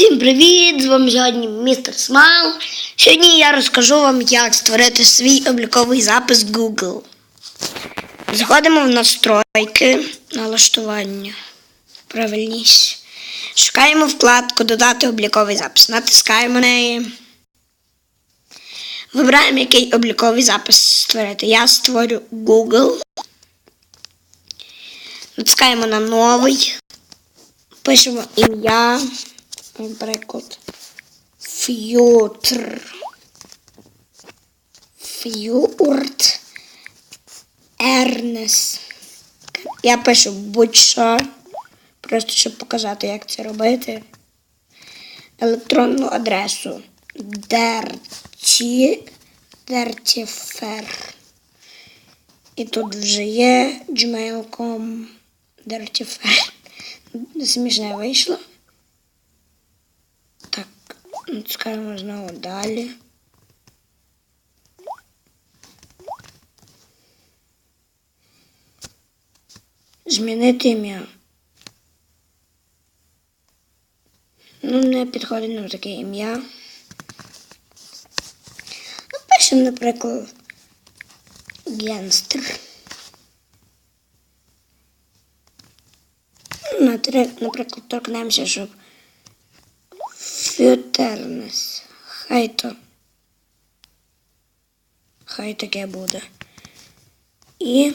Всім привіт! З вами сьогодні містер Смайл. Сьогодні я розкажу вам, як створити свій обліковий запис Google. Заходимо в настройки, налаштування. Правильніше. Шукаємо вкладку Додати обліковий запис. Натискаємо неї. Вибираємо, який обліковий запис створити. Я створю Google. Натискаємо на новий. Пишемо ім'я. Наприклад. Ф'ютр. Ф'юрт. Ернес. Я пишу будь-що. Просто щоб показати, як це робити. Електронну адресу. Дерті. Дертіфер. І тут вже є gmail.com. Дертіфер. Смішне вийшло. Натискаємо знову далі. Змінити ім'я. Ну, не підходить нам таке ім'я. Напишемо, наприклад, Генстер. Натри- Наприклад, торкнемося, щоб Фютернес. Хай то. Хай таке буде. І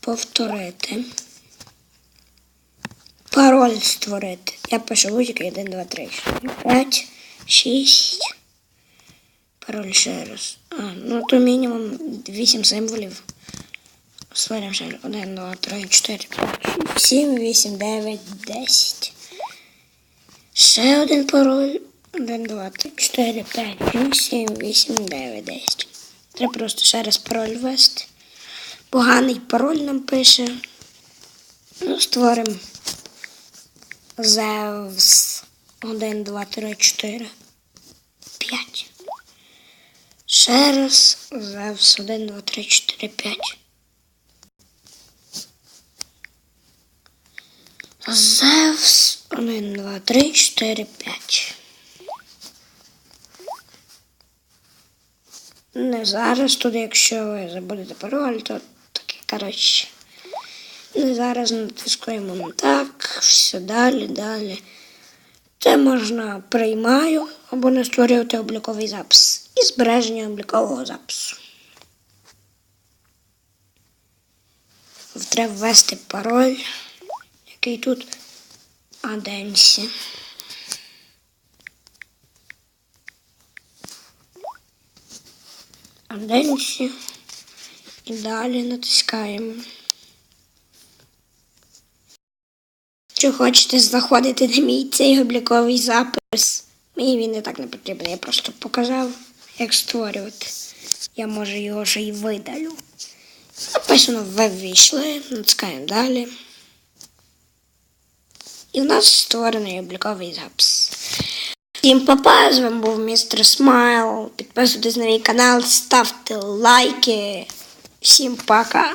повторити. Пароль створити. Я пишу будь-який 1, 2, 3, 4, 5, 6. Пароль ще раз. А, ну то мінімум 8 символів. Створюємо ще 1, 2, 3, 4, 5, 6, 7, 8, 9, 10. Ще один пароль. 1, 2, 3, 4, 5, 6, 7, 8, 9, 10. Треба просто ще раз пароль ввести. Поганий пароль нам пише. Ну, створимо. Зевс. 1, 2, 3, 4, 5. Ще раз. Зевс. 1, 2, 3, 4, 5. Зевс. 1, 2, 3, 4, 5. Не зараз тут, якщо ви забудете пароль, то таке, коротше. Не зараз натискуємо на так, все далі, далі. Це можна приймаю або не створювати обліковий запис і збереження облікового запису. Треба ввести пароль, який тут Аденсі. Аденсі. І далі натискаємо. Чи хочете заходити на мій цей обліковий запис? Мені він не так не потрібен. Я просто показав, як створювати. Я може його ще й видалю. Написано ви ввійшли, натискаємо далі. І в нас створений обліковий запис. Всім папа, з вами був містер Смайл. Підписуйтесь на мій канал, ставте лайки. Всім пока.